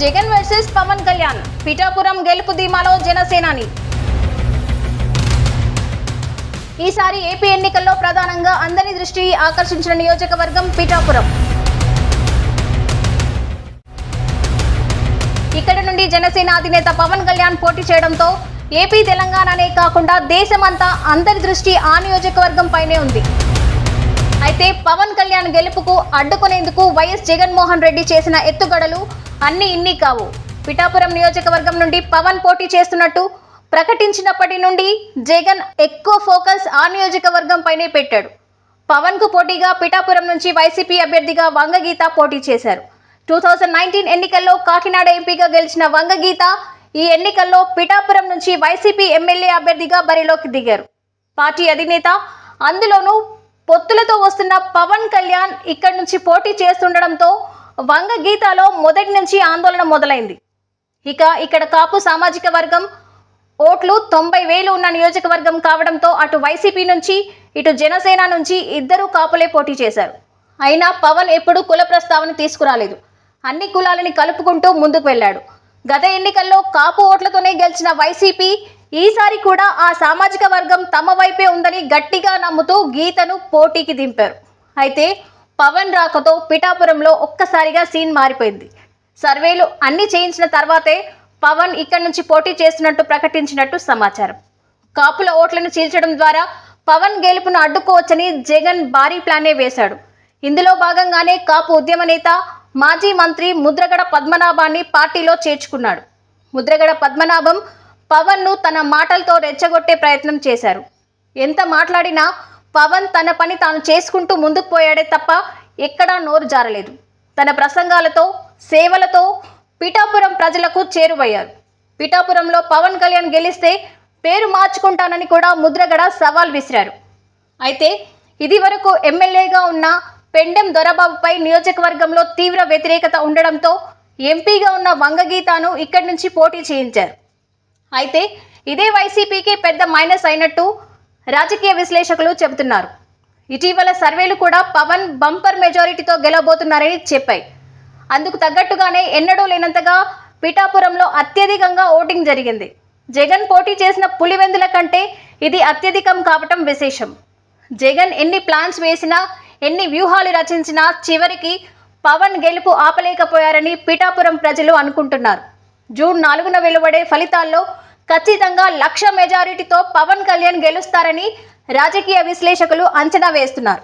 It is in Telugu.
జగన్ వర్సెస్ పవన్ కళ్యాణ్. పిఠాపురం గెలుపు ధీమాలో జనసేనాని. ఈసారి ఏపీ ఎన్నికల్లో ప్రధానంగా అందరి దృష్టి ఆకర్షించిన నియోజకవర్గం పిఠాపురం. ఇక్కడ నుండి జనసేన అధినేత పవన్ కళ్యాణ్ పోటీ చేయడంతో ఏపీ తెలంగాణనే కాకుండా దేశమంతా అందరి దృష్టి ఆ నియోజకవర్గం పైనే ఉంది. అయితే పవన్ కళ్యాణ్ గెలుపుకు అడ్డుకునేందుకు వైఎస్ జగన్మోహన్ రెడ్డి చేసిన ఎత్తుగడలు అన్ని ఇన్ని కావు. పిఠాపురం నియోజకవర్గం నుండి పవన్ పోటీ చేస్తున్నట్టు ప్రకటించినప్పటి నుండి జగన్ ఎక్కువ ఫోకస్ ఆ నియోజకవర్గం పైనే పెట్టాడు. పవన్కు పోటీగా పిఠాపురం నుంచి వైసీపీ అభ్యర్థిగా వంగగీత పోటీ చేశారు. టూ థౌజండ్ నైన్టీన్ ఎన్నికల్లో కాకినాడ ఎంపీగా గెలిచిన వంగగీత ఈ ఎన్నికల్లో పిఠాపురం నుంచి వైసీపీ ఎమ్మెల్యే అభ్యర్థిగా బరిలోకి దిగారు. పార్టీ అధినేత అందులోనూ పొత్తులతో వస్తున్న పవన్ కళ్యాణ్ ఇక్కడి నుంచి పోటీ చేస్తుండడంతో వంగ గీతాలో మొదటి నుంచి ఆందోళన మొదలైంది. ఇక ఇక్కడ కాపు సామాజిక వర్గం ఓట్లు తొంభై వేలు ఉన్న నియోజకవర్గం కావడంతో అటు వైసీపీ నుంచి ఇటు జనసేన నుంచి ఇద్దరు కాపులే పోటీ చేశారు. అయినా పవన్ ఎప్పుడూ కుల ప్రస్తావన తీసుకురాలేదు. అన్ని కులాలని కలుపుకుంటూ ముందుకు వెళ్ళాడు. గత ఎన్నికల్లో కాపు ఓట్లతోనే గెలిచిన వైసీపీ ఈసారి కూడా ఆ సామాజిక వర్గం తమ వైపే ఉందని గట్టిగా నమ్ముతూ గీతను పోటీకి దింపారు. అయితే పవన్ రాకతో పిఠాపురంలో ఒక్కసారిగా సీన్ మారిపోయింది. సర్వేలు అన్ని చేయించిన తర్వాతే పవన్ ఇక్కడి నుంచి పోటీ చేస్తున్నట్టు ప్రకటించినట్టు సమాచారం. కాపుల ఓట్లను చీల్చడం ద్వారా పవన్ గెలుపును అడ్డుకోవచ్చని జగన్ భారీ ప్లానే వేశాడు. ఇందులో భాగంగానే కాపు ఉద్యమ నేత మాజీ మంత్రి ముద్రగడ పద్మనాభాన్ని పార్టీలో చేర్చుకున్నాడు. ముద్రగడ పద్మనాభం పవన్ను తన మాటలతో రెచ్చగొట్టే ప్రయత్నం చేశారు. ఎంత మాట్లాడినా పవన్ తన పని తాను చేసుకుంటూ ముందుకు పోయాడే తప్ప ఎక్కడా నోరు జారలేదు. తన ప్రసంగాలతో సేవలతో పిఠాపురం ప్రజలకు చేరువయ్యారు. పిఠాపురంలో పవన్ కళ్యాణ్ గెలిస్తే పేరు మార్చుకుంటానని కూడా ముద్రగడ సవాల్ విసిరారు. అయితే ఇది వరకు ఎమ్మెల్యేగా ఉన్న పెండెం దొరబాబుపై నియోజకవర్గంలో తీవ్ర వ్యతిరేకత ఉండడంతో ఎంపీగా ఉన్న వంగగీతాను ఇక్కడి నుంచి పోటీ చేయించారు. అయితే ఇదే వైసీపీకి పెద్ద మైనస్ అయినట్టు రాజకీయ విశ్లేషకులు చెబుతున్నారు. ఇటీవల సర్వేలు కూడా పవన్ బంపర్ మెజారిటీతో గెలవబోతున్నారని చెప్పాయి. అందుకు తగ్గట్టుగానే ఎన్నడూ లేనంతగా పిఠాపురంలో అత్యధికంగా ఓటింగ్ జరిగింది. జగన్ పోటీ చేసిన పులివెందుల కంటే ఇది అత్యధికం కావటం విశేషం. జగన్ ఎన్ని ప్లాన్స్ వేసినా ఎన్ని వ్యూహాలు రచించినా చివరికి పవన్ గెలుపు ఆపలేకపోయారని పిఠాపురం ప్రజలు అనుకుంటున్నారు. జూన్ నాలుగున వెలువడే ఫలితాల్లో ఖచ్చితంగా లక్ష మెజారిటీతో పవన్ కళ్యాణ్ గెలుస్తారని రాజకీయ విశ్లేషకులు అంచనా వేస్తున్నారు.